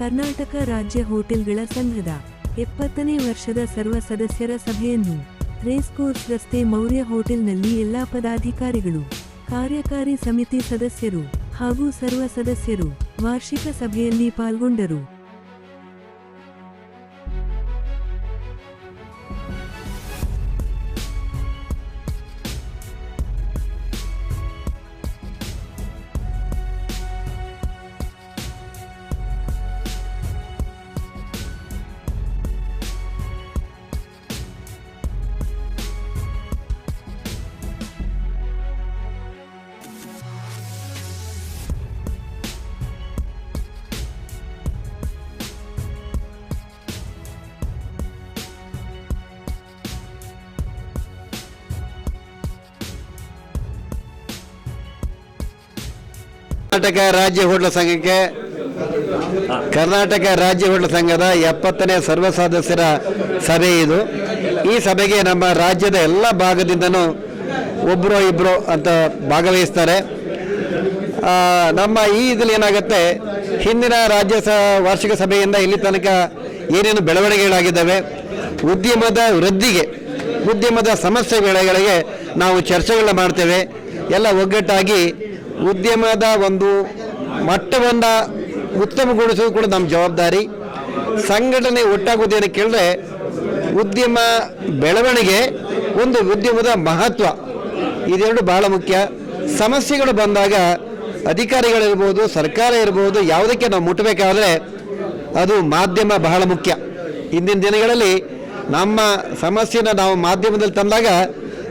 ಕರ್ನಾಟಕ ರಾಜ್ಯ ಹೋಟೆಲ್ಗಳ ಸಂಘದ ಎಪ್ಪತ್ತನೇ ವರ್ಷದ ಸರ್ವ ಸದಸ್ಯರ ಸಭೆಯನ್ನು ರೇಸ್ ಕೋರ್ಸ್ ರಸ್ತೆ ಮೌರ್ಯ ಹೋಟೆಲ್ನಲ್ಲಿ ಎಲ್ಲಾ ಪದಾಧಿಕಾರಿಗಳು, ಕಾರ್ಯಕಾರಿ ಸಮಿತಿ ಸದಸ್ಯರು ಹಾಗೂ ಸರ್ವ ಸದಸ್ಯರು ವಾರ್ಷಿಕ ಸಭೆಯಲ್ಲಿ ಪಾಲ್ಗೊಂಡರು. ಕರ್ನಾಟಕ ರಾಜ್ಯ ಹೋಟ್ಲ ಸಂಘಕ್ಕೆ ಕರ್ನಾಟಕ ರಾಜ್ಯ ಹೋಟ್ಲ ಸಂಘದ ಎಪ್ಪತ್ತನೇ ಸರ್ವ ಸದಸ್ಯರ ಸಭೆ ಇದು. ಈ ಸಭೆಗೆ ನಮ್ಮ ರಾಜ್ಯದ ಎಲ್ಲ ಭಾಗದಿಂದನೂ ಒಬ್ಬರು ಇಬ್ಬರು ಅಂತ ಭಾಗವಹಿಸ್ತಾರೆ. ನಮ್ಮ ಈ ಇದ್ರಲ್ಲಿ ಏನಾಗುತ್ತೆ, ಹಿಂದಿನ ರಾಜ್ಯ ಸ ವಾರ್ಷಿಕ ಸಭೆಯಿಂದ ಇಲ್ಲಿ ತನಕ ಏನೇನು ಬೆಳವಣಿಗೆಗಳಾಗಿದ್ದಾವೆ, ಉದ್ಯಮದ ವೃದ್ಧಿಗೆ, ಉದ್ಯಮದ ಸಮಸ್ಯೆಗಳಿಗೆ ನಾವು ಚರ್ಚೆಗಳನ್ನ ಮಾಡ್ತೇವೆ. ಎಲ್ಲ ಒಗ್ಗಟ್ಟಾಗಿ ಉದ್ಯಮದ ಒಂದು ಮಟ್ಟವನ್ನು ಉತ್ತಮಗೊಳಿಸೋದು ಕೂಡ ನಮ್ಮ ಜವಾಬ್ದಾರಿ. ಸಂಘಟನೆ ಒಟ್ಟಾಗುವುದೇನು ಕೇಳಿದ್ರೆ ಉದ್ಯಮ ಬೆಳವಣಿಗೆ ಒಂದು ಉದ್ಯಮದ ಮಹತ್ವ. ಇದೆರಡು ಬಹಳ ಮುಖ್ಯ. ಸಮಸ್ಯೆಗಳು ಬಂದಾಗ ಅಧಿಕಾರಿಗಳಿರ್ಬೋದು, ಸರ್ಕಾರ ಇರ್ಬೋದು, ಯಾವುದಕ್ಕೆ ನಾವು ಮುಟ್ಟಬೇಕಾದ್ರೆ ಅದು ಮಾಧ್ಯಮ ಬಹಳ ಮುಖ್ಯ. ಇಂದಿನ ದಿನಗಳಲ್ಲಿ ನಮ್ಮ ಸಮಸ್ಯೆನ ನಾವು ಮಾಧ್ಯಮದಲ್ಲಿ ತಂದಾಗ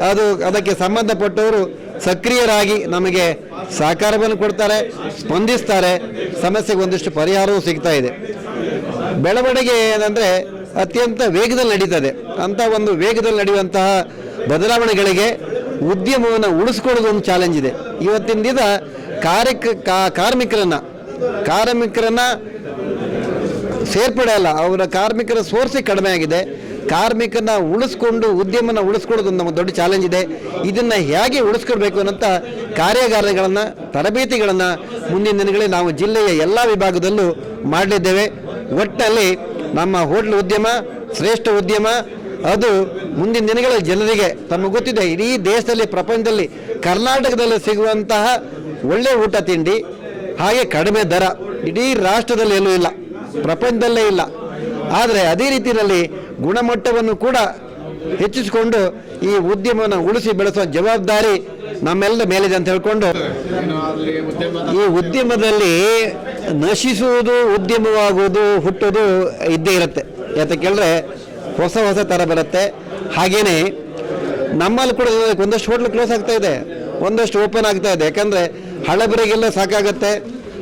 ಅದು ಅದಕ್ಕೆ ಸಂಬಂಧಪಟ್ಟವರು ಸಕ್ರಿಯರಾಗಿ ನಮಗೆ ಸಹಕಾರವನ್ನು ಕೊಡ್ತಾರೆ, ಸ್ಪಂದಿಸ್ತಾರೆ, ಸಮಸ್ಯೆಗೆ ಒಂದಿಷ್ಟು ಪರಿಹಾರವೂ ಸಿಗ್ತಾ ಇದೆ. ಬೆಳವಣಿಗೆ ಏನಂದರೆ ಅತ್ಯಂತ ವೇಗದಲ್ಲಿ ನಡೀತದೆ. ಅಂಥ ಒಂದು ವೇಗದಲ್ಲಿ ನಡೆಯುವಂತಹ ಬದಲಾವಣೆಗಳಿಗೆ ಉದ್ಯಮವನ್ನು ಉಳಿಸ್ಕೊಳ್ಳೋದು ಒಂದು ಚಾಲೆಂಜ್ ಇದೆ. ಇವತ್ತಿನ ದಿನ ಕಾರ್ಯಕ ಕಾರ್ಮಿಕರನ್ನ ಕಾರ್ಮಿಕರನ್ನ ಸೇರ್ಪಡೆ ಅಲ್ಲ, ಅವರ ಕಾರ್ಮಿಕರ ಸೋರ್ಸೇ ಕಡಿಮೆ ಆಗಿದೆ. ಕಾರ್ಮಿಕನ ಉಳಿಸ್ಕೊಂಡು, ಉದ್ಯಮನ ಉಳಿಸ್ಕೊಳ್ಳೋದು ನಮ್ಮ ದೊಡ್ಡ ಚಾಲೆಂಜ್ ಇದೆ. ಇದನ್ನು ಹೇಗೆ ಉಳಿಸ್ಕೊಳ್ಬೇಕು ಅನ್ನೋಂಥ ಕಾರ್ಯಾಗಾರಗಳನ್ನು, ತರಬೇತಿಗಳನ್ನು ಮುಂದಿನ ದಿನಗಳಲ್ಲಿ ನಾವು ಜಿಲ್ಲೆಯ ಎಲ್ಲ ವಿಭಾಗದಲ್ಲೂ ಮಾಡಲಿದ್ದೇವೆ. ಒಟ್ಟಿನಲ್ಲಿ ನಮ್ಮ ಹೋಟ್ಲ್ ಉದ್ಯಮ, ಶ್ರೇಷ್ಠ ಉದ್ಯಮ, ಅದು ಮುಂದಿನ ದಿನಗಳ ಜನರಿಗೆ ತಮಗೆ ಗೊತ್ತಿದೆ, ಇಡೀ ದೇಶದಲ್ಲಿ, ಪ್ರಪಂಚದಲ್ಲಿ, ಕರ್ನಾಟಕದಲ್ಲಿ ಸಿಗುವಂತಹ ಒಳ್ಳೆ ಊಟ ತಿಂಡಿ, ಹಾಗೆ ಕಡಿಮೆ ದರ, ಇಡೀ ರಾಷ್ಟ್ರದಲ್ಲಿ ಎಲ್ಲೂ ಇಲ್ಲ. ಪ್ರಪಂಚದಲ್ಲೇ ಇಲ್ಲ. ಆದರೆ ಅದೇ ರೀತಿಯಲ್ಲಿ ಗುಣಮಟ್ಟವನ್ನು ಕೂಡ ಹೆಚ್ಚಿಸಿಕೊಂಡು ಈ ಉದ್ಯಮವನ್ನು ಉಳಿಸಿ ಬೆಳೆಸುವ ಜವಾಬ್ದಾರಿ ನಮ್ಮೆಲ್ಲ ಮೇಲಿದೆ ಅಂತ ಹೇಳ್ಕೊಂಡು ಈ ಉದ್ಯಮದಲ್ಲಿ ನಶಿಸುವುದು, ಉದ್ಯಮವಾಗುವುದು, ಹುಟ್ಟೋದು ಇದ್ದೇ ಇರುತ್ತೆ. ಯಾಕೆ ಕೇಳಿದ್ರೆ ಹೊಸ ಹೊಸ ಥರ ಬರುತ್ತೆ. ಹಾಗೇನೆ ನಮ್ಮಲ್ಲಿ ಕೂಡ ಒಂದಷ್ಟು ಹೋಟ್ಲು ಕ್ಲೋಸ್ ಆಗ್ತಾ ಇದೆ. ಒಂದಷ್ಟು ಓಪನ್ ಆಗ್ತಾ ಇದೆ. ಯಾಕಂದರೆ ಹಳಬರಿಗೆಲ್ಲ ಸಾಕಾಗತ್ತೆ.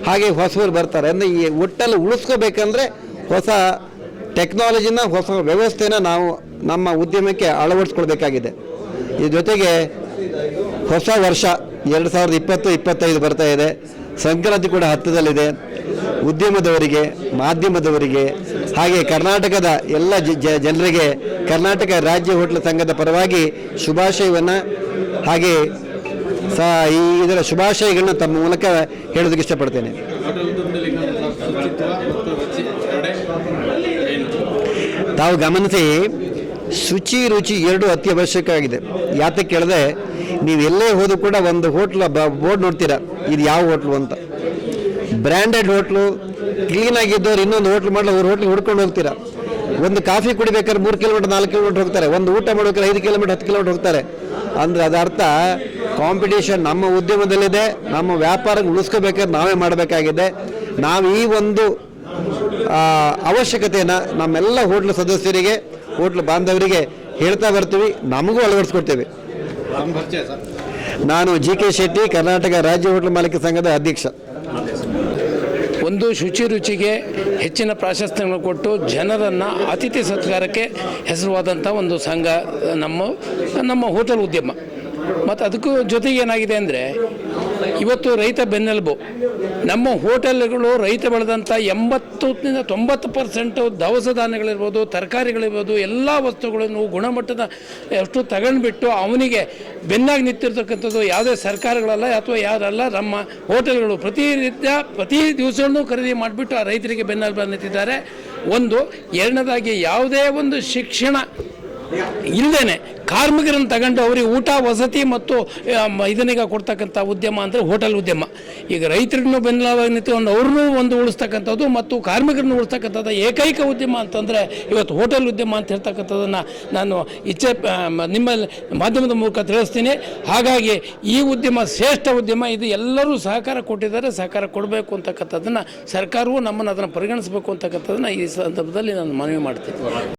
ಹಾಗೆ ಹೊಸವರು ಬರ್ತಾರೆ. ಅಂದರೆ ಈ ಒಟ್ಟಲ್ಲಿ ಉಳಿಸ್ಕೋಬೇಕಂದ್ರೆ ಹೊಸ ಟೆಕ್ನಾಲಜಿನ ಹೊಸ ವ್ಯವಸ್ಥೆನ ನಾವು ನಮ್ಮ ಉದ್ಯಮಕ್ಕೆ ಅಳವಡಿಸ್ಕೊಳ್ಬೇಕಾಗಿದೆ. ಈ ಜೊತೆಗೆ ಹೊಸ ವರ್ಷ ಎರಡು ಸಾವಿರದ ಇಪ್ಪತ್ತು, ಇಪ್ಪತ್ತೈದು ಬರ್ತಾ ಇದೆ. ಸಂಕ್ರಾಂತಿ ಕೂಡ ಹತ್ತದಲ್ಲಿದೆ. ಉದ್ಯಮದವರಿಗೆ, ಮಾಧ್ಯಮದವರಿಗೆ, ಹಾಗೆ ಕರ್ನಾಟಕದ ಎಲ್ಲ ಜನರಿಗೆ ಕರ್ನಾಟಕ ರಾಜ್ಯ ಹೋಟ್ಲ ಸಂಘದ ಪರವಾಗಿ ಶುಭಾಶಯವನ್ನು ಹಾಗೆ ಸ, ಈ ಇದರ ಶುಭಾಶಯಗಳನ್ನ ತಮ್ಮ ಮೂಲಕ ಹೇಳೋದಕ್ಕೆ ಇಷ್ಟಪಡ್ತೇನೆ. ತಾವು ಗಮನಿಸಿ, ಶುಚಿ ರುಚಿ ಎರಡು ಅತಿ ಅವಶ್ಯಕ ಆಗಿದೆ ಯಾತಕ್ಕೆ ಕೇಳಿದೆ ನೀವು ಎಲ್ಲೇ ಹೋದರೂ ಕೂಡ ಒಂದು ಹೋಟ್ಲ ಬೋರ್ಡ್ ನೋಡ್ತೀರಾ, ಇದು ಯಾವ ಹೋಟ್ಲು ಅಂತ. ಬ್ರ್ಯಾಂಡೆಡ್ ಹೋಟ್ಲು ಕ್ಲೀನಾಗಿದ್ದವ್ರು ಇನ್ನೊಂದು ಹೋಟ್ಲು ಮಾಡಲು, ಅವ್ರ ಹೋಟ್ಲಿಗೆ ಹುಡ್ಕೊಂಡು ಹೋಗ್ತೀರಾ. ಒಂದು ಕಾಫಿ ಕುಡಿಬೇಕಾದ್ರೆ ಮೂರು ಕಿಲೋಮೀಟರ್, ನಾಲ್ಕು ಕಿಲೋಮೀಟರ್ ಹೋಗ್ತಾರೆ. ಒಂದು ಊಟ ಮಾಡ್ಬೇಕಾದ್ರೆ ಐದು ಕಿಲೋಮೀಟರ್, ಹತ್ತು ಕಿಲೋಮೀಟರ್ ಹೋಗ್ತಾರೆ. ಅಂದರೆ ಅದರ ಅರ್ಥ ಕಾಂಪಿಟೇಷನ್ ನಮ್ಮ ಉದ್ಯಮದಲ್ಲಿದೆ, ನಮ್ಮ ವ್ಯಾಪಾರ ಉಳಿಸ್ಕೋಬೇಕಾದ್ರೆ ನಾವೇ ಮಾಡಬೇಕಾಗಿದೆ. ನಾವು ಈ ಒಂದು ಅವಶ್ಯಕತೆಯನ್ನು ನಮ್ಮೆಲ್ಲ ಹೋಟ್ಲ್ ಸದಸ್ಯರಿಗೆ, ಹೋಟ್ಲ್ ಬಾಂಧವರಿಗೆ ಹೇಳ್ತಾ ಬರ್ತೀವಿ, ನಮಗೂ ಅಳವಡಿಸ್ಕೊಡ್ತೇವೆ. ನಾನು ಜಿ ಕೆ ಶೆಟ್ಟಿ, ಕರ್ನಾಟಕ ರಾಜ್ಯ ಹೋಟ್ಲ್ ಮಾಲೀಕ ಸಂಘದ ಅಧ್ಯಕ್ಷ. ಒಂದು ಶುಚಿ ರುಚಿಗೆ ಹೆಚ್ಚಿನ ಪ್ರಾಶಸ್ತ್ಯಗಳನ್ನು ಕೊಟ್ಟು ಜನರನ್ನು ಅತಿಥಿ ಸತ್ಕಾರಕ್ಕೆ ಹೆಸರುವಾದಂಥ ಒಂದು ಸಂಘ ನಮ್ಮ ನಮ್ಮ ಹೋಟೆಲ್ ಉದ್ಯಮ. ಮತ್ತು ಅದಕ್ಕೂ ಜೊತೆಗೆ ಏನಾಗಿದೆ ಅಂದರೆ, ಇವತ್ತು ರೈತ ಬೆನ್ನೆಲುಬು. ನಮ್ಮ ಹೋಟೆಲ್ಗಳು ರೈತ ಬೆಳೆದಂಥ ಎಂಬತ್ತರಿಂದ ತೊಂಬತ್ತು ಪರ್ಸೆಂಟು ದವಸ ಧಾನ್ಯಗಳಿರ್ಬೋದು, ತರಕಾರಿಗಳಿರ್ಬೋದು, ಎಲ್ಲ ವಸ್ತುಗಳನ್ನು ಗುಣಮಟ್ಟದ ಅಷ್ಟು ತಗೊಂಡ್ಬಿಟ್ಟು ಅವನಿಗೆ ಬೆನ್ನಾಗಿ ನಿಂತಿರ್ತಕ್ಕಂಥದ್ದು ಯಾವುದೇ ಸರ್ಕಾರಗಳಲ್ಲ ಅಥವಾ ಯಾರಲ್ಲ, ನಮ್ಮ ಹೋಟೆಲ್ಗಳು ಪ್ರತಿನಿತ್ಯ ಪ್ರತಿ ದಿವಸವೂ ಖರೀದಿ ಮಾಡಿಬಿಟ್ಟು ಆ ರೈತರಿಗೆ ಬೆನ್ನೆಲುಬು ನಿಂತಿದ್ದಾರೆ ಒಂದು, ಎರಡನೇದಾಗಿ ಯಾವುದೇ ಒಂದು ಶಿಕ್ಷಣ ಇಲ್ಲದೇನೆ ಕಾರ್ಮಿಕರನ್ನು ತಗೊಂಡು ಅವರಿಗೆ ಊಟ, ವಸತಿ ಮತ್ತು ಇದನ್ನೀಗ ಕೊಡ್ತಕ್ಕಂಥ ಉದ್ಯಮ ಅಂದರೆ ಹೋಟೆಲ್ ಉದ್ಯಮ. ಈಗ ರೈತರನ್ನು ಬೆನ್ನೆಲುಬಾಗಿ ನಿಂತ್ಕೊಂಡು ಅವ್ರನ್ನೂ ಒಂದು ಉಳಿಸ್ತಕ್ಕಂಥದ್ದು ಮತ್ತು ಕಾರ್ಮಿಕರನ್ನು ಉಳಿಸ್ತಕ್ಕಂಥದ್ದು ಏಕೈಕ ಉದ್ಯಮ ಅಂತಂದರೆ ಇವತ್ತು ಹೋಟೆಲ್ ಉದ್ಯಮ ಅಂತ ಹೇಳ್ತಕ್ಕಂಥದ್ದನ್ನು ನಾನು ಇಚ್ಛೆ ನಿಮ್ಮ ಮಾಧ್ಯಮದ ಮೂಲಕ ತಿಳಿಸ್ತೀನಿ. ಹಾಗಾಗಿ ಈ ಉದ್ಯಮ ಶ್ರೇಷ್ಠ ಉದ್ಯಮ, ಇದು ಎಲ್ಲರೂ ಸಹಕಾರ ಕೊಟ್ಟಿದ್ದಾರೆ, ಸಹಕಾರ ಕೊಡಬೇಕು ಅಂತಕ್ಕಂಥದ್ದನ್ನು ಸರ್ಕಾರವು ನಮ್ಮನ್ನು ಅದನ್ನು ಪರಿಗಣಿಸಬೇಕು ಅಂತಕ್ಕಂಥದ್ದನ್ನು ಈ ಸಂದರ್ಭದಲ್ಲಿ ನಾನು ಮನವಿ ಮಾಡ್ತೀನಿ.